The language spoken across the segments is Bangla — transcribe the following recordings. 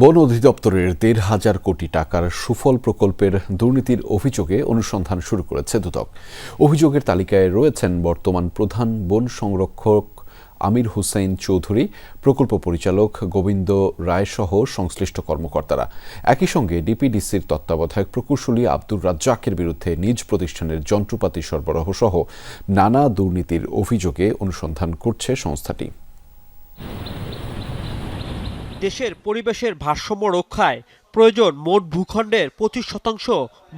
বন অধিদপ্তরের দেড় হাজার কোটি টাকার সুফল প্রকল্পের দুর্নীতির অভিযোগে অনুসন্ধান শুরু করেছে দুদক। অভিযোগের তালিকায় রয়েছেন বর্তমান প্রধান বন সংরক্ষক আমির হুসাইন চৌধুরী, প্রকল্প পরিচালক গোবিন্দ রায়সহ সংশ্লিষ্ট কর্মকর্তারা। একই সঙ্গে ডিপিডিসির তত্ত্বাবধায়ক প্রকৌশলী আব্দুর রাজ্জাকের বিরুদ্ধে নিজ প্রতিষ্ঠানের যন্ত্রপাতি সরবরাহ সহ নানা দুর্নীতির অভিযোগে অনুসন্ধান করছে সংস্থাটি। দেশের পরিবেশের ভারসাম্য রক্ষায় প্রয়োজন মোট ভূখণ্ডের পঁচিশ শতাংশ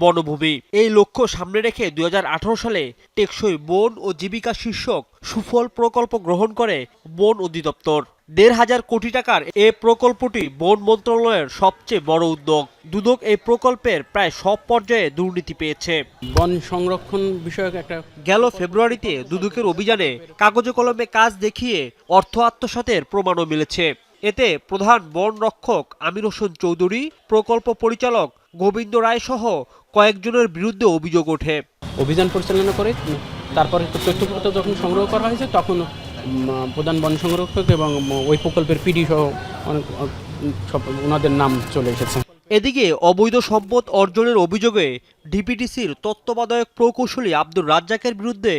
বনভূমি। এই লক্ষ্য সামনে রেখে দুই হাজার আঠারো সালে টেকসই বন ও জীবিকা শীর্ষক সুফল প্রকল্প গ্রহণ করে বন অধিদপ্তর। দেড় হাজার কোটি টাকার এ প্রকল্পটি বন মন্ত্রণালয়ের সবচেয়ে বড় উদ্যোগ। দুদক এই প্রকল্পের প্রায় সব পর্যায়ে দুর্নীতি পেয়েছে। বন সংরক্ষণ বিষয়ক একটা গেল ফেব্রুয়ারিতে দুদকের অভিযানে কাগজে কলমে কাজ দেখিয়ে অর্থ আত্মসাতের প্রমাণও মিলেছে। এতে প্রধান বন রক্ষক আমির হোসেন চৌধুরী, প্রকল্প পরিচালক গোবিন্দ রায় সহ কয়েকজনের বিরুদ্ধে অভিযোগ ওঠে। অভিযান পরিচালনা করে, তারপর তথ্যপত্র যখন সংগ্রহ করা হয়েছে, তখন প্রধান বন সংরক্ষক এবং ওই প্রকল্পের পিডি সহ অনেক সব ওনাদের নাম চলে এসেছে। এদিকে অবৈধ সম্পদ অর্জনের অভিযোগে ডিপিটিসির তত্ত্বাবধায়ক প্রকৌশলী আব্দুর রাজ্জাকের বিরুদ্ধে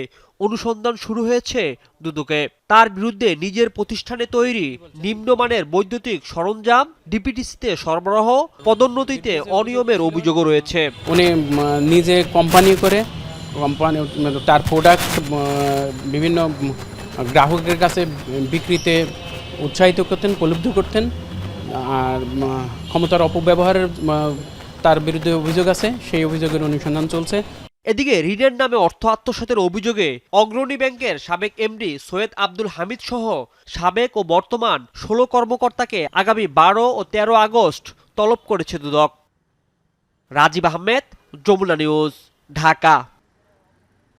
অনুসন্ধান শুরু হয়েছে দুদকে। তার বিরুদ্ধে নিজের প্রতিষ্ঠানে তৈরি নিম্নমানের বৈদ্যুতিক সরঞ্জাম ডিপিটিসিতে সরবরাহ, পদোন্নতিতে অনিয়মের অভিযোগও রয়েছে। উনি নিজে কোম্পানি করে, কোম্পানি তার প্রোডাক্ট বিভিন্ন গ্রাহকের কাছে বিক্রিতে উৎসাহিত করতেন প্রলুব্ধ করতেন। আর ক্ষমতার অপব্যবহারের তার বিরুদ্ধে অভিযোগ আছে, সেই অভিযোগের অনুসন্ধান চলছে। এদিকে ঋণের নামে অর্থ আত্মসাতের অভিযোগে অগ্রণী ব্যাংকের সাবেক এমডি সৈয়দ আব্দুল হামিদ সহ সাবেক ও বর্তমান ষোলো কর্মকর্তাকে আগামী বারো ও তেরো আগস্ট তলব করেছে দুদক। রাজীব আহমেদ, যমুনা নিউজ, ঢাকা।